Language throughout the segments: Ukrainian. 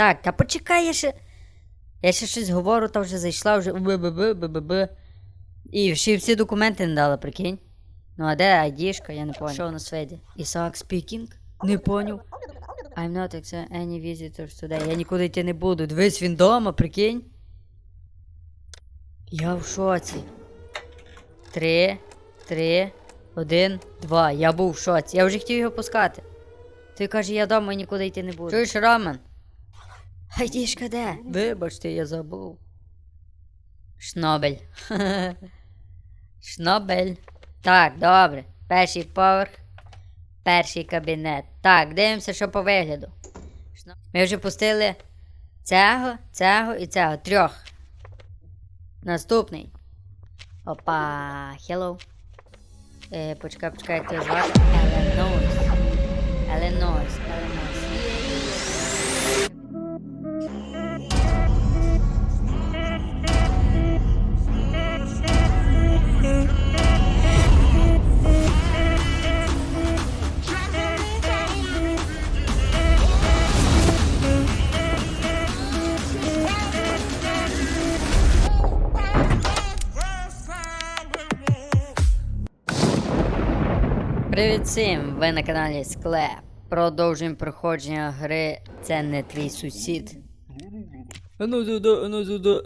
Так, та почекай, я ще. Я ще щось говорю, та вже зайшла, вже б-б-б, б-б-б. І ще всі документи не дала, прикинь. Ну а де айдішка, я не понял. Що у нас вийде? Ісаак speaking? Не поняв. I'm not accept any visitors today. Я нікуди йти не буду. Дивись, він дома, прикинь. Я в шоці. Три, три, один, два. Я був в шоці. Я вже хотів його пускати. Той каже, я дома і нікуди йти не буду. Чуєш, Роман? Айдішка де? Вибачте, я забув. Шнобель. Шнобель. Так, добре. Перший поверх. Перший кабінет. Так, дивимося, що по вигляду. Ми вже пустили цього, цього і цього. Трьох. Наступний. Опа, hello. Е, почекай, почекай, як тебе звати? Еленойс. Еленойс, Еленойс. Привіт всім! Ви на каналі Склеп. Продовжуємо проходження гри Це не твій сусід. Ану сюди.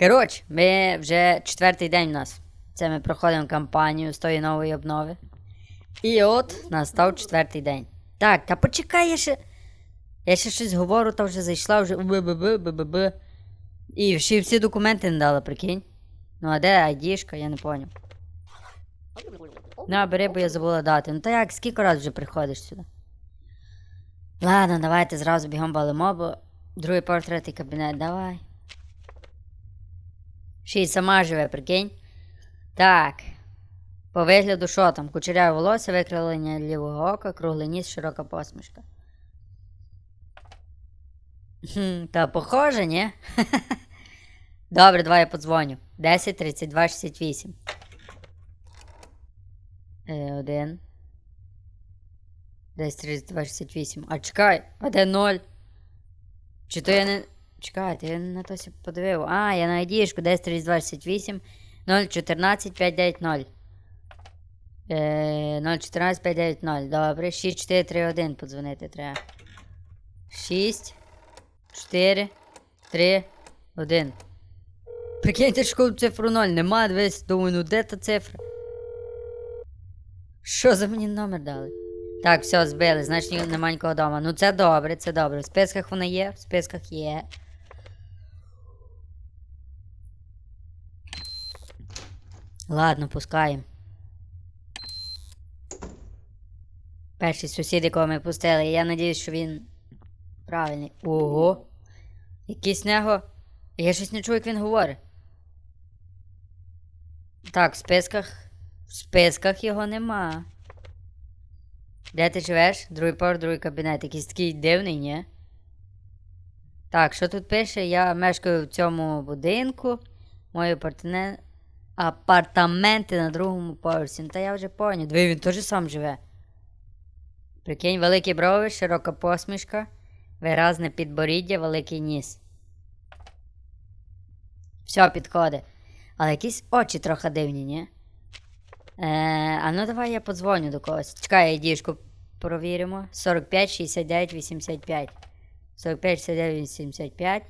Коротше, ми вже четвертий день у нас. Це ми проходимо кампанію з тої нової обнови. І от настав четвертий день. Так, та почекай, я ще. Я ще щось говорю, та вже зайшла, вже б-б-б. І ще всі документи не дала, прикинь. Ну а де айдішка, я не поняв. На, бери, бо я забула дати. Ну та як, скільки разів вже приходиш сюди? Ладно, давайте зразу бігом балимо, бо другий портрет і кабінет, давай. Ще й сама живе, прикинь. Так. По вигляду, що там? Кучеряве волосся, викривлення лівого ока, круглий ніс, широка посмішка. Хм, Та похоже, ні? Добре, давай я подзвоню. 10 32 68. Е, один. Десь 3268. А чекай, а де 0? Чи то я не. Чекайте, я не на то сі подивив. А, я на айдішку 10 3268 014 590. Е, 014 590. Добре, 6431 подзвонити треба. 6, 4, 3, 1. Прикиньте, що цифру 0 нема, дивись, думаю, ну де та цифра? Що за мені номер дали? Так, все, збили, значить нема нікого вдома. Ну це добре, це добре. В списках вона є, в списках є. Ладно, пускаємо. Перший сусід, якого ми пустили, я надіюсь, що він правильний. Ого. Якийсь нього. Я щось не чую, як він говорить. Так, в списках. В списках його нема. Де ти живеш? Другий поверх, другий кабінет. Якийсь такий дивний, ні? Так, що тут пише? Я мешкаю в цьому будинку. Мої апартамен... апартаменти на другому поверсі. Ну, Та я вже поняв. Диви, він теж сам живе. Прикинь, великі брови, широка посмішка, виразне підборіддя, великий ніс. Все підходить. Але якісь очі трохи дивні, ні? Е, а ну давай я подзвоню до когось. Чекай, діжку провіримо. 45, 69, 85. 45, 69, 85.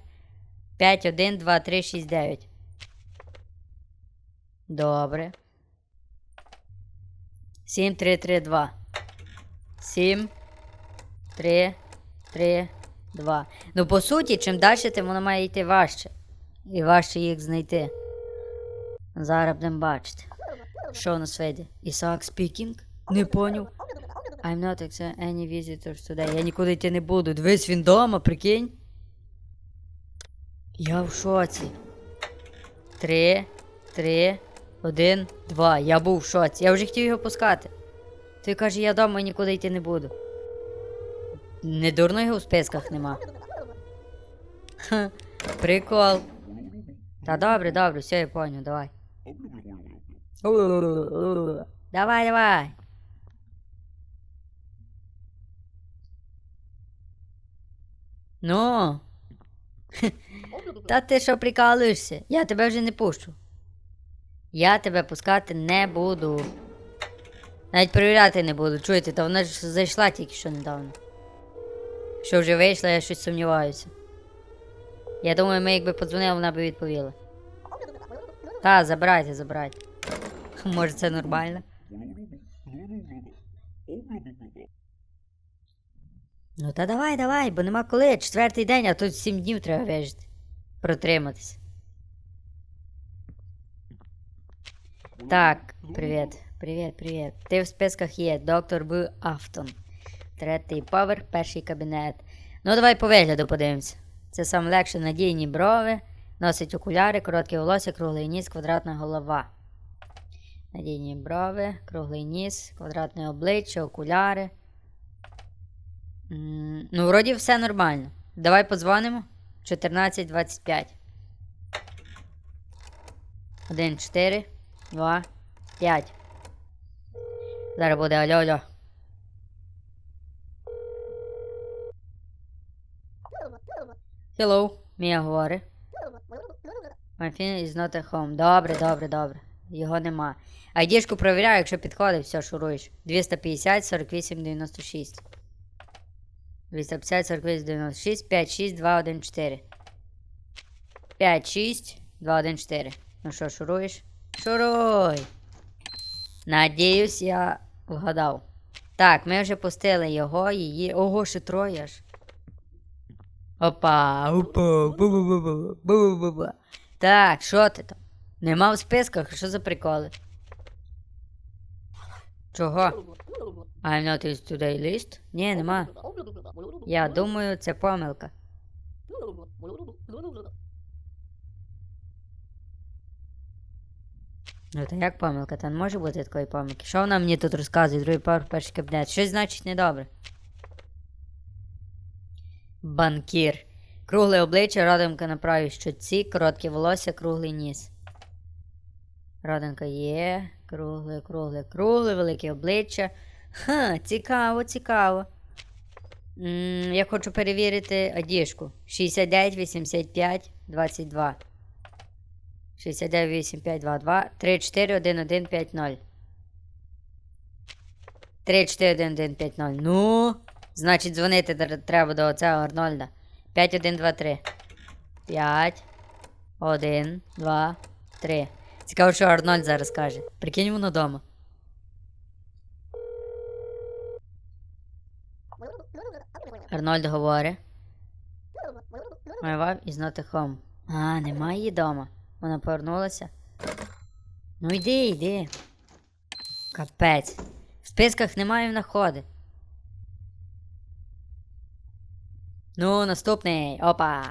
5, 1, 2, 3, 6, 9. Добре. 7, 3, 3, 2. 7, 3, 3, 2. Ну, по суті, чим далі, тим воно має йти важче. І важче їх знайти. Зараз будемо бачити. Що у нас вийде? Ісаак speaking? Не поняв. I'm not accept any visitors today. Я нікуди йти не буду. Дивись, він дома, прикинь. Я в шоці. Три, три, один, два. Я був в шоці. Я вже хотів його пускати. Той каже, я дома і нікуди йти не буду. Не дурно його в списках нема. Ха, прикол. Та добре, добре, все, я понял, давай. Давай, давай. Ну, Та ти що прикалуєшся? Я тебе вже не пущу. Я тебе пускати не буду. Навіть перевіряти не буду. Чуєте, та вона ж зайшла тільки що недавно. Що вже вийшла, я щось сумніваюся. Я думаю, ми якби подзвонили, вона би відповіла. Та, забирайте, забирайте. Може це нормально? Ну та давай, давай, бо нема коли. Четвертий день, а тут сім днів треба вижити. Протриматися. Так, привіт, привіт, привіт. Ти в списках є. Доктор Б. Афтон. Третій поверх, перший кабінет. Ну, давай по вигляду подивимося. Це сам легше надійні брови, носить окуляри, коротке волосся, круглий ніс, квадратна голова. Надійні брови, круглий ніс, квадратне обличчя, окуляри. Ну, вроді все нормально. Давай подзвонимо. 14.25. 1, 4, 2, 5. Зараз буде алло, алло. Hello, Мія говорить. My phone is not at home. Добре, добре, добре. Його нема. Айдішку провіряю, якщо підходить, все, шуруєш. 250, 48, 96. 250, 48, 96, 5, 6, 2, 1, 4. 5, 6, 2, 1, 4. Ну що, шуруєш? Шуруй! Надіюсь, я вгадав. Так, ми вже пустили його, її. Ого, ще троє ж. Опа, опа, бу-бу-бу-бу, бу-бу-бу-бу. Так, що ти там? Нема в списках, що за приколи? Чого? I'm not is today list? Ні, нема. Я думаю, це помилка. Ну та як помилка? Та не може бути такої помилки. Що вона мені тут розказує? Другий поверх, перший кабінет. Щось значить недобре. Банкір. Кругле обличчя, родинка на правій щоці, коротке волосся, круглий ніс. Родинка є. Кругле, кругле, кругле, велике обличчя. Ха, цікаво, цікаво. М, я хочу перевірити одіжку. 69, 85, 22. 69, 85, 22, 3, 4, 1, 1, 5, 0. 3, 4, 1, 1, 5, 0. Ну, значить, дзвонити треба до оцього Арнольда. 5, 1, 2, 3. 5, 1, 2, 3. Цікаво, що Арнольд зараз каже. Прикинь воно дома. Арнольд говорить. My wife is not at home. А, немає її дома. Вона повернулася. Ну йди, йди. Капець. В списках немає внаходи. Ну, наступний. Опа.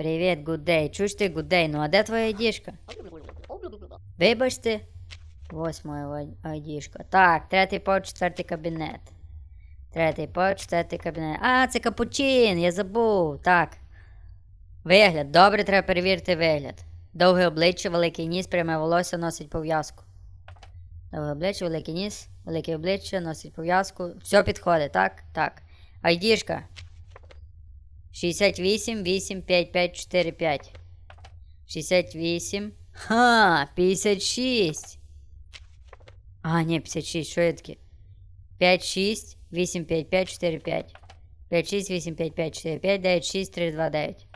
Привіт, day. Чуєш ти day? Ну а де твоя діжка? Вибачте. Восьма айдішка. Так, третій по четвертий кабінет. Третій по четвертий кабінет. А, це капучин, я забув. Так. Вигляд. Добре, треба перевірити вигляд. Довге обличчя, великий ніс, пряме волосся носить пов'язку. Довге обличчя, великий ніс, велике обличчя, носить пов'язку. Все підходить, так? Так. Айдішка. 68, 8, 5, 5, 4, 5. 68. Ха, 56. А, ні, 56, що я таке? 5, 6, 8, 5, 5, 4, 5. 5, 6, 8, 5, 5, 4, 5, 9, 6, 3, 2, 9.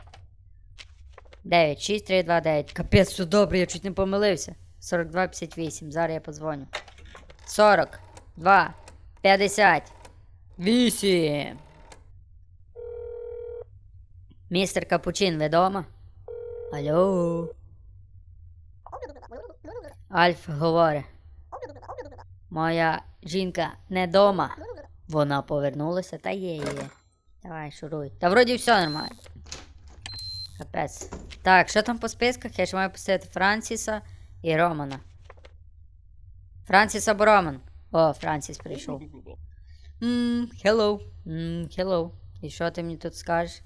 9, 6, 3, 2, 9. Капець, все добре, я чуть не помилився. 42, 58. Зараз я подзвоню. 40, 2, 50, 8. Містер Капучин, ви дома? Алло. Альф говорить. Моя жінка не дома. Вона повернулася, та є, є. Давай, шуруй. Та вроді все нормально. Капець. Так, що там по списках? Я ж маю пустити Франсіса і Романа. Франсіс або Роман. О, Франсіс прийшов. Ммм, hello. Ммм, hello. І що ти мені тут скажеш?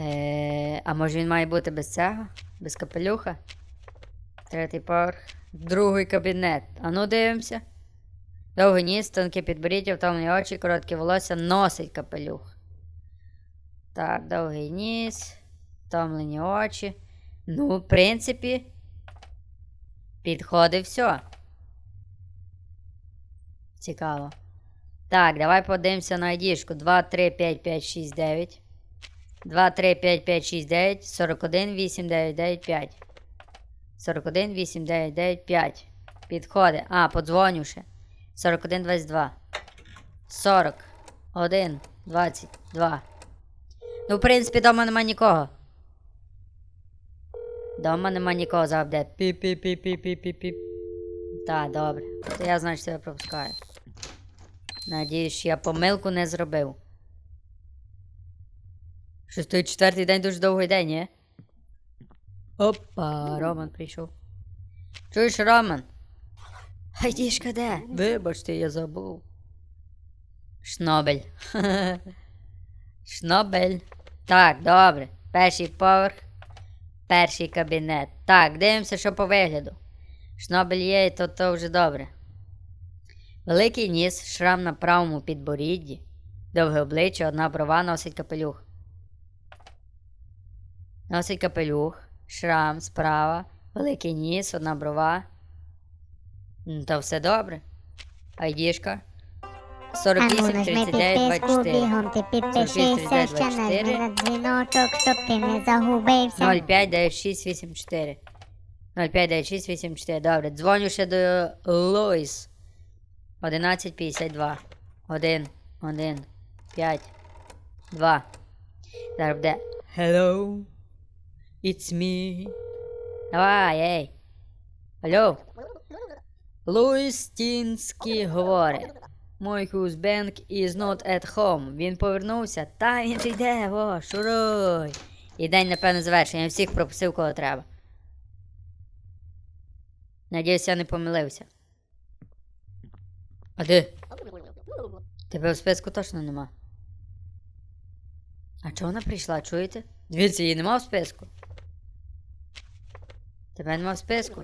Е, а може він має бути без цього? Без капелюха? Третій поверх. Другий кабінет. А ну дивимося. Довгий ніс, тонке підборіддя, втомлені очі, коротке волосся, носить капелюх. Так, довгий ніс, втомлені очі. Ну, в принципі, підходить все. Цікаво. Так, давай подивимося на айдішку. 2, 3, 5, 5, 6, 9. 2, 3, 5, 5, 6, 9. 41, 8, 9, 9, 5. 41, 8, 9, 9, 5. Підходить. А, подзвоню ще. 41, 22. 40. 1, 22. Ну, в принципі, дома нема нікого. Дома нема нікого завжди. Піп-піп-піп-піп-піп-піп. Так, добре. То я, значить, тебе пропускаю. Надіюсь, я помилку не зробив. Той четвертий день дуже довгий день, ні? Опа, Роман прийшов. Чуєш, Роман? Айдішка де? Вибачте, я забув. Шнобель. Шнобель. Так, добре. Перший поверх. Перший кабінет. Так, дивимося, що по вигляду. Шнобель є, і то, то вже добре. Великий ніс, шрам на правому підборідді, довге обличчя, одна брова носить капелюх. Носить капелюх, шрам справа, великий ніс, одна брова. Ну, То все добре. Айдішка. А 48, ну 39, 24. бігом ти підпишися, ще нажми на дзвіночок, щоб ти не загубився. 059684. 059684. Добре. Дзвоню ще до Луїс. 1152. 1, 1, 5, 2. Зараз буде. Hello. It's me. Давай, ей. Алло. Луїс Тінський говорить. Мой хузбенк is not at home. Він повернувся. Та він йде, во, шуруй. І день, напевно, завершений. Я всіх пропустив, кого треба. Надіюсь, я не помилився. А де? Тебе в списку точно нема. А чого вона прийшла, чуєте? Дивіться, її нема в списку. Тебе нема в списку.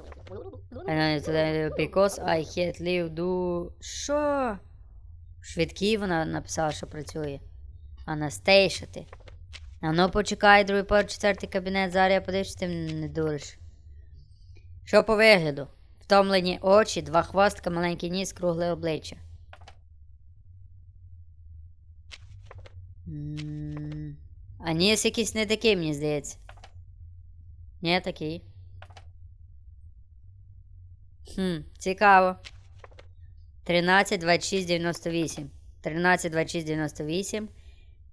Because I had leave do... Що? Швидкий вона написала, що працює. Анастейша ти. А ну почекай, другий поверх, четвертий кабінет, зараз я подивлюсь, ти не дуриш. Що по вигляду? Втомлені очі, два хвостка, маленький ніс, кругле обличчя. А ніс якийсь не такий, мені здається. Ні, такий. Хм, цікаво. 13, 26, 98. 13, 26, 98.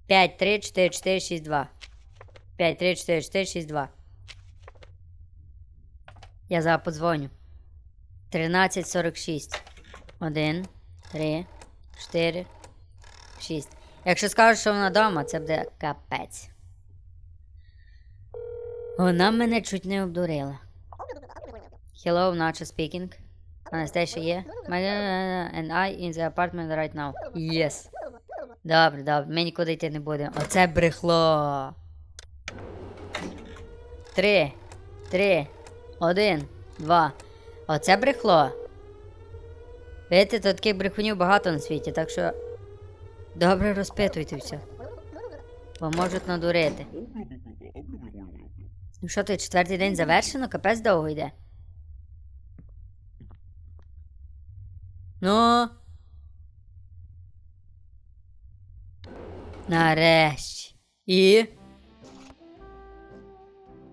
5, 3, 4, 4, 6, 2. 5, 3, 4, 4, 6, 2. Я зараз подзвоню. 13, 46. 1, 3, 4, 6. Якщо скажу, що вона вдома, це буде капець. Вона мене чуть не обдурила. Hello, Nacho speaking. Anastasia? My, and I in the apartment right now. Yes. Добре, добре, ми нікуди йти не будемо. Оце брехло. Три, три, один, два. Оце брехло. Видите, тут таких брехунів багато на світі, так що. Добре розпитуйте все. Бо можуть надурити. Ну що ти, четвертий день завершено, капець довго йде. Ну. Нарешті. І.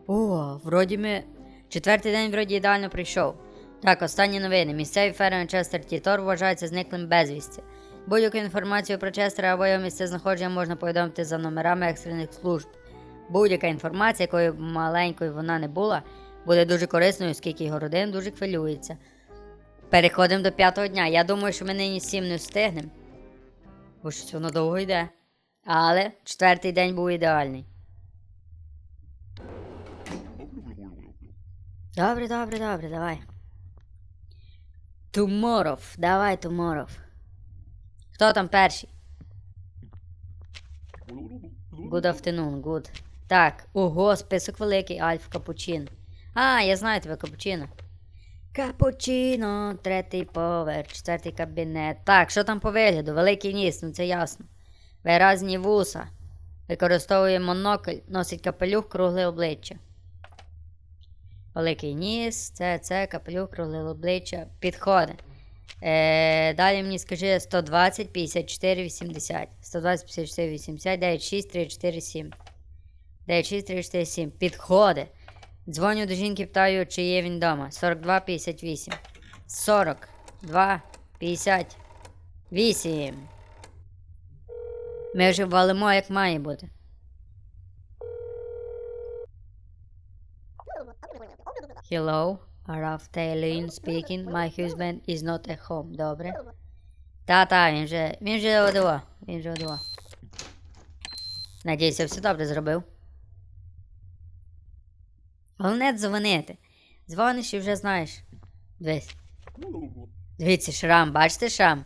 О, вроді ми. Четвертий день вроді ідеально прийшов. Так, останні новини. Місцевий фермер Честер Тітор вважається зниклим безвісті. Будь-яку інформацію про Честера або його місце знаходження можна повідомити за номерами екстрених служб. Будь-яка інформація, якою б маленькою вона не була, буде дуже корисною, оскільки його родина дуже хвилюється. Переходимо до п'ятого дня. Я думаю, що ми нині сім не встигнемо. Бо щось воно довго йде. Але четвертий день був ідеальний. Добре, добре, добре, давай. Tomorrow. Давай, tomorrow. Хто там перший? Good afternoon, good. Так, ого, список великий, Альф Капучин. А, я знаю тебе, Капучино. Капучино, третій поверх, четвертий кабінет. Так, що там по вигляду? Великий ніс, ну це ясно. Виразні вуса. Використовує монокль, носить капелюх, кругле обличчя. Великий ніс, це, це, капелюх, кругле обличчя. Підходить. Е, далі мені скажи 120, 54, 80. 120, 54, 80, 96, 3, 4, 7. 96, 3, 4, 7. Підходить. Дзвоню до жінки, питаю, чи є він вдома. 42, 58. 42, 58. Ми вже валимо, як має бути. Hello, Araf Taylin speaking. My husband is not at home. Добре. Та-та, він же. Він же одиво. Він же одиво. Надіюся, все добре зробив. Головне дзвонити. Дзвониш і вже знаєш. Дивись. Дивіться, шрам, бачите шрам?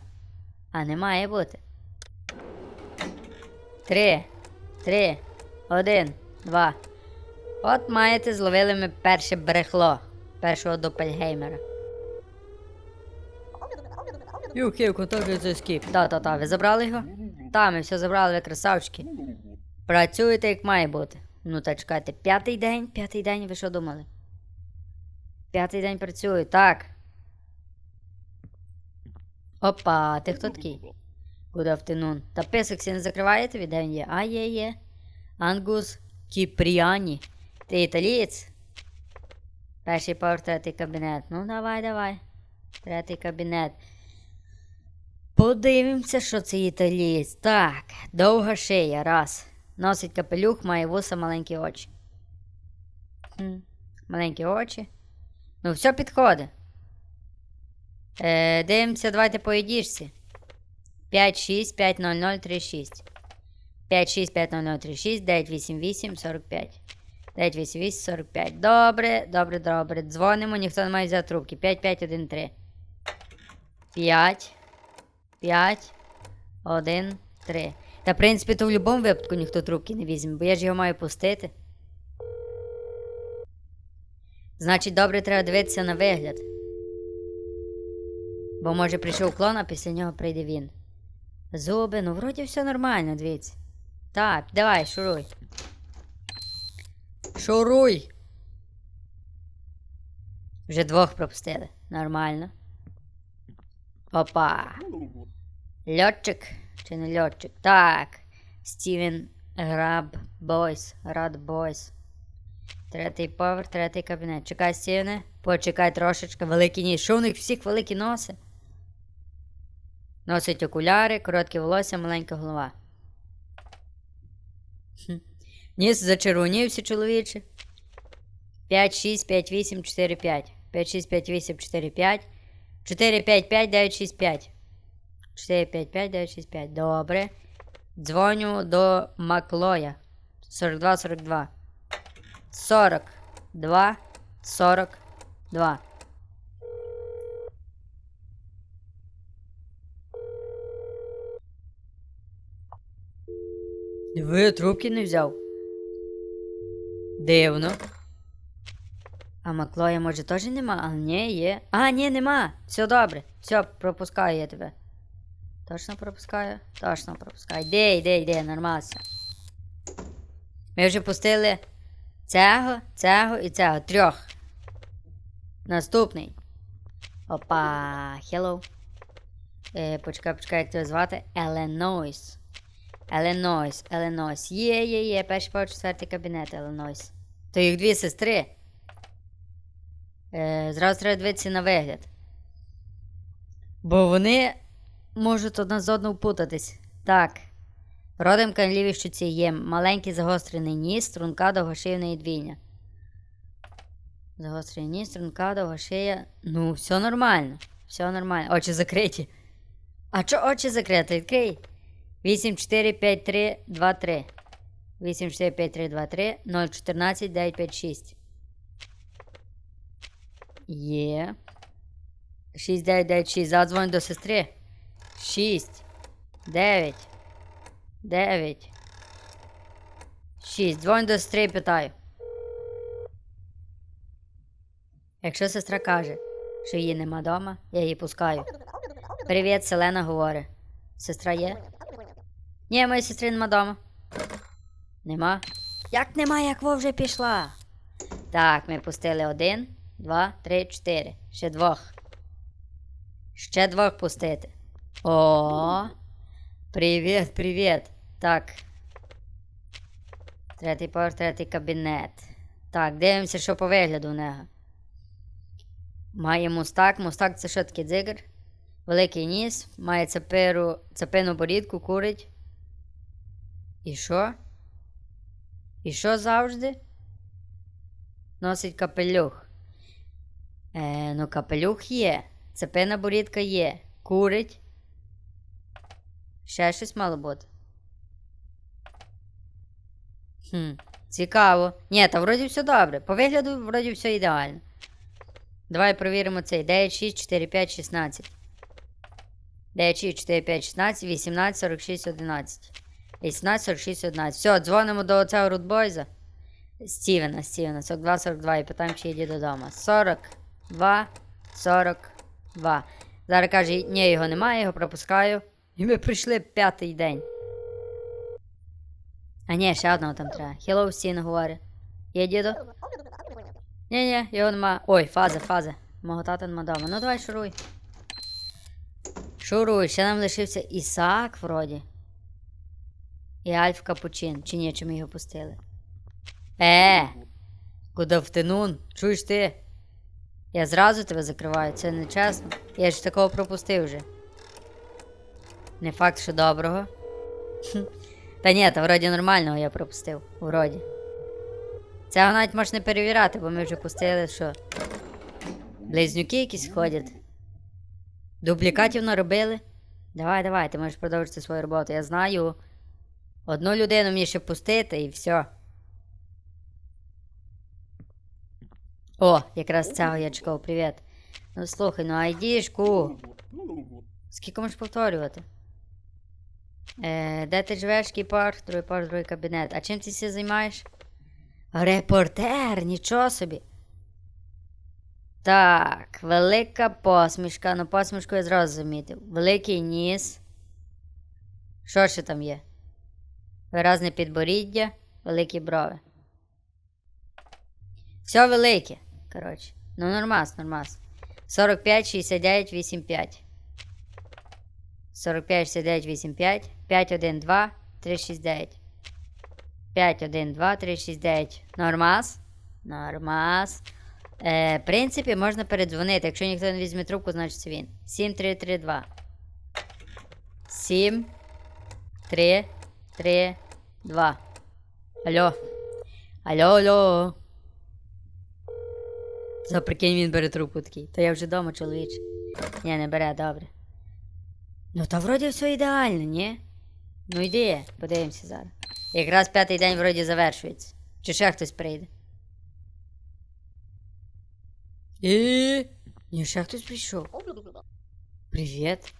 А не має бути. Три, три, один, два. От маєте, зловили ми перше брехло першого допельгеймера. Юхів, контакт скіп. Та-та-та, ви забрали його? Та, ми все забрали, ви красавчики. Працюєте як має бути. Ну та чекайте, п'ятий день, п'ятий день, ви що думали? П'ятий день працюю, так. Опа, ти хто такий? Good afternoon. Та писок не закриваєте від де він є? А, є, є. Ангус Кіпріані. Ти італієць? Перший поверх, третій кабінет. Ну, давай, давай. Третій кабінет. Подивимося, що це італієць. Так, довга шия, раз. Носить капелюх, має вуса, маленькі очі. Хм. Маленькі очі. Ну, все підходить. Е, дивимося, давайте по їдішці. 5, 6, 5, 0, 0, 3, 6. 5, 6, 5, 0, 0, 3, 6, 9, 8, 8, 45. 9, 8, 8, 45. Добре, добре, добре. Дзвонимо, ніхто не має взяти трубки. 5, 5, 1, 3. 5, 5, 1, 3. Та, в принципі, то в будь-якому випадку ніхто трубки не візьме, бо я ж його маю пустити. Значить, добре треба дивитися на вигляд. Бо може прийшов клон, а після нього прийде він. Зуби, ну вроді все нормально, дивіться. Так, давай, шуруй. Шуруй. Вже двох пропустили. Нормально. Опа. Льотчик чи не льотчик? Так. Стівен Граб Бойс. Рад Бойс. Третій поверх, третій кабінет. Чекай, Стівене. Почекай трошечки. Великий ніс. Що у них всіх великі носи? Носить окуляри, коротке волосся, маленька голова. Ніс зачервонівся, чоловіче. 5, 6, 5, 8, 4, 5. 5, 6, 5, 8, 4, 5. 4, 5, 5, 9, 6, 5. 4, 5, 5, 9, 6, 5. Добре. Дзвоню до Маклоя. 42, 42. 42, 42. Ви трубки не взяв. Дивно. А Маклоя, може, теж нема? А ні, є. А, ні, нема. Все добре. Все, пропускаю я тебе. Точно пропускаю? Точно пропускаю. Йди, йди, йди, нормально. Ми вже пустили цього, цього і цього. Трьох. Наступний. Опа, hello. Е, почекай, почекай, як тебе звати? Еленойс. Еленойс, Еленойс. Є, є, є, перший по четвертий кабінет Еленойс. То їх дві сестри. Е, зразу треба дивитися на вигляд. Бо вони можуть одна з одною впутатись. Так. Родом канліві щуці є маленький загострений ніс, струнка довгошийна і двійня. Загострений ніс, струнка, довгошия. Ну, все нормально. Все нормально. Очі закриті. А чо очі закриті? Відкрий. 8, 4, 5, 3, 2, 3. 8, 4, 5, 3, 2, 3, 0, 14, 9, 5, 6. Є. 6, 9, 9, 6. Задзвонь до сестри. 6, 9, 9, 6. Дзвонь до сестри і питаю. Якщо сестра каже, що її нема вдома, я її пускаю. Привіт, Селена говорить. Сестра є? Ні, моєї сестри нема дома. Нема? Як нема, як во вже пішла? Так, ми пустили один, два, три, чотири. Ще двох. Ще двох пустити. О. Привіт, привіт. Так. Третій поверх, третій кабінет. Так, дивимося, що по вигляду у нього. Має мустак. Мустак це що таке дзигар? Великий ніс, має цепиру, цепину борідку, курить. І що? І що завжди? Носить капелюх. Е, ну, капелюх є. Цепина борідка є. Курить. Ще щось мало бути. Хм, цікаво. Ні, та вроді все добре. По вигляду вроді все ідеально. Давай перевіримо цей. 9, 6, 4, 5, 16. 9, 6, 4, 5, 16, 18, 46, 11. 18, 46, 11. Все, дзвонимо до оцього рудбойза. Стівена, Стівена, 42, 42 і питаємо, чи йде додому. 42, 42. Зараз каже, ні, його немає, його пропускаю. І ми прийшли п'ятий день. А ні, ще одного там треба. Hello, Стіна говорить. Є дідо? Ні, ні, його нема. Ой, фаза, фаза. Мого тата нема дома. Ну давай шуруй. Шуруй, ще нам лишився Ісаак вроді. І Альф Капучин. Чи ні, чи ми його пустили? Е! Good afternoon. Чуєш ти? Я зразу тебе закриваю, це не чесно. Я ж такого пропустив вже. Не факт, що доброго. Та ні, та вроді нормального я пропустив. Вроді. Цього навіть можеш не перевіряти, бо ми вже пустили, що. Близнюки якісь ходять. Дублікатів наробили. Давай, давай, ти можеш продовжити свою роботу. Я знаю. Одну людину мені ще пустити і все. О, якраз цього я чекав, привіт. Ну слухай, ну айдішку. Скільки можеш повторювати? Е, де ти живеш, який парк, другий парк, другий кабінет. А чим ти ся займаєш? Репортер, нічого собі. Так, велика посмішка. Ну, посмішку я зразу замітив. Великий ніс. Що ще там є? Виразне підборіддя, великі брови. Все велике. Коротше. Ну, нормас, нормас. 45, 69, 85. 45, 69, 85. 5, 1, 2, 3, 6, 9. 5, 1, 2, 3, 6, 9. Нормас. Нормас. Е, в принципі, можна передзвонити. Якщо ніхто не візьме трубку, значить це він. 7, 3, 3, 2. 7, 3, 3, 2. Алло. Алло, алло. За прикинь, він бере трубку такий. Та я вже вдома, чоловіч. Ні, не бере, добре. Ну та вроді все ідеально, ні? Ну йди, подивимося зараз. Якраз п'ятий день вроді завершується. Чи ще хтось прийде? І. Ні, ще хтось прийшов. Привіт.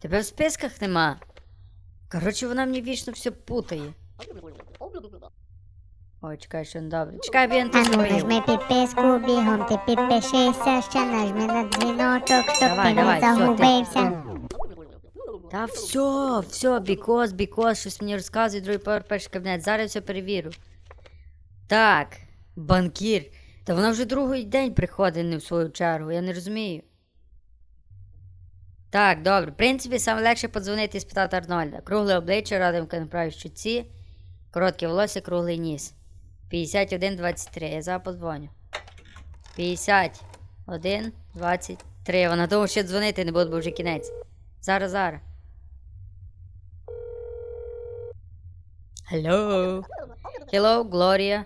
Тебе в списках нема. Коротше, вона мені вічно все путає. Ой, чекай, що не добре. Чекай, те ну зробив. нажми підписку, бігом ти підпишися, ще нажми на дзвіночок, щоб Давай, ти давай, не всьо, ти. загубився. Та все, все, бікос, бікос, щось мені розказує, другий поверх, перший кабінет. Зараз все перевірю. Так, банкір. Та вона вже другий день приходить не в свою чергу, я не розумію. Так, добре. В принципі, саме легше подзвонити і спитати Арнольда. Кругле обличчя, радимка на правій щуці, коротке волосся, круглий ніс. 51-23. Я зараз подзвоню. 51-23. Вона думала, що дзвонити не буде, бо вже кінець. Зараз, зараз. Hello. Hello, Глорія.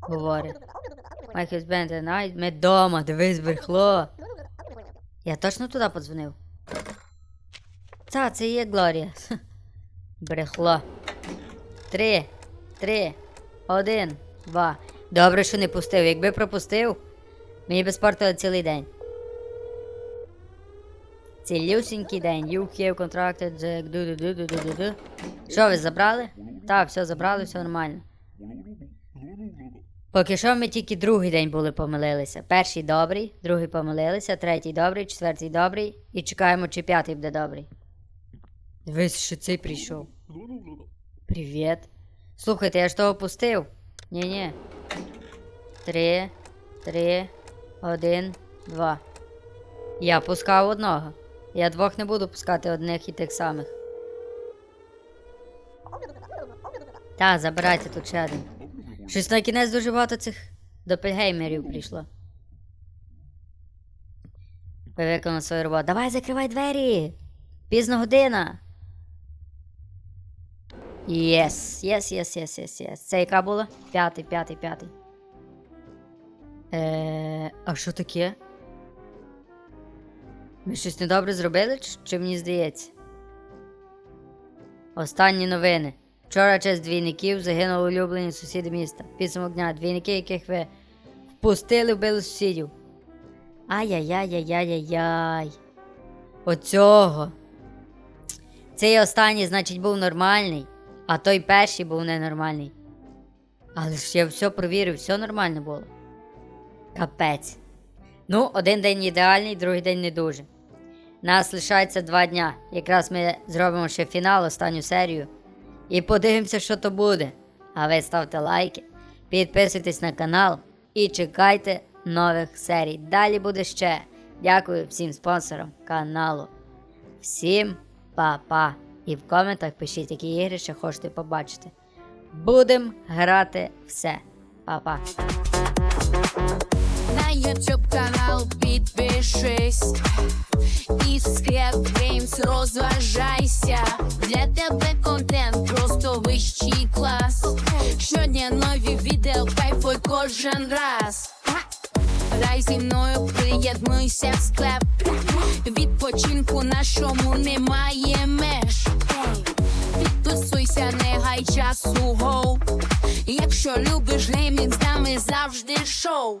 Говорить. My husband and I. Ми дома, дивись, брехло. Я точно туди подзвонив. Та, це є Глорія. Брехло. Три, три, один, два. Добре, що не пустив. Якби пропустив, мені би спортили цілий день. Цілюсінький день. You have contracted the... ду-ду-ду-ду-ду-ду. Що, ви забрали? Так, все забрали, все нормально. Поки що ми тільки другий день були помилилися. Перший добрий, другий помилилися, третій добрий, четвертий добрий. І чекаємо, чи п'ятий буде добрий. Дивись, що цей прийшов. Привіт. Слухайте, я ж того пустив. Ні-ні. Три, три, один, два. Я пускав одного. Я двох не буду пускати одних і тих самих. Та, забирайте тут ще один. Щось на кінець дуже багато цих допельгеймерів прийшло. Ви виконали свою роботу. Давай закривай двері! Пізна година. Єс, єс, єс, єс, єс, єс. Це яка була? П'ятий, п'ятий, п'ятий. Е, а що таке? Ми щось недобре зробили, чи, мені здається? Останні новини. Вчора честь двійників загинули улюблені сусіди міста. Підсумок дня. Двійники, яких ви впустили, вбили сусідів. Ай-яй-яй-яй-яй-яй. Оцього. Цей останній, значить, був нормальний, а той перший був ненормальний. Але ж я все провірив, все нормально було. Капець. Ну, один день ідеальний, другий день не дуже. Нас лишається два дня. Якраз ми зробимо ще фінал, останню серію. І подивимося, що то буде. А ви ставте лайки, підписуйтесь на канал і чекайте нових серій. Далі буде ще. Дякую всім спонсорам каналу. Всім па-па. І в коментах пишіть, які ігри ще хочете побачити. Будем грати все. Па-па. На YouTube канал підпишись і Scrap Games розважайся. Для тебе контент просто вищий клас. Щодня нові відео, кайфуй кожен раз. Грай зі мною, приєднуйся в склеп. Відпочинку нашому немає меж. Підписуйся, не гай часу гоу. Якщо любиш геймінг, з нами завжди шоу.